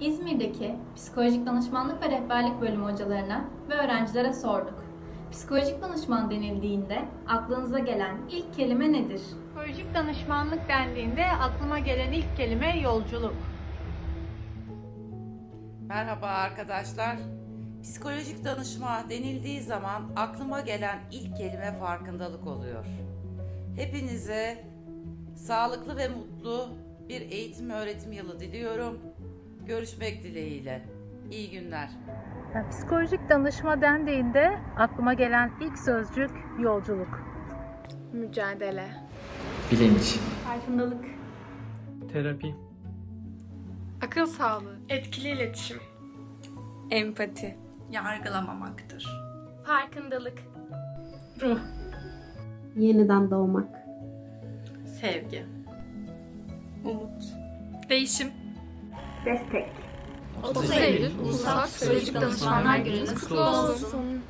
İzmir'deki psikolojik danışmanlık ve rehberlik bölümü hocalarına ve öğrencilere sorduk. Psikolojik danışman denildiğinde aklınıza gelen ilk kelime nedir? Psikolojik danışmanlık dendiğinde aklıma gelen ilk kelime yolculuk. Merhaba arkadaşlar. Psikolojik danışma denildiği zaman aklıma gelen ilk kelime farkındalık oluyor. Hepinize sağlıklı ve mutlu bir eğitim öğretim yılı diliyorum. Görüşmek dileğiyle. İyi günler. Psikolojik danışma dendiğinde aklıma gelen ilk sözcük yolculuk. Mücadele. Bilinç, Farkındalık. Terapi, Akıl sağlığı. Etkili iletişim. Empati. Yargılamamaktır. Farkındalık. Ruh. Yeniden doğmak. Sevgi. Umut. Değişim. Destek. 30 Eylül Ulusal Psikolojik Danışmanlar Gününüz kutlu olsun.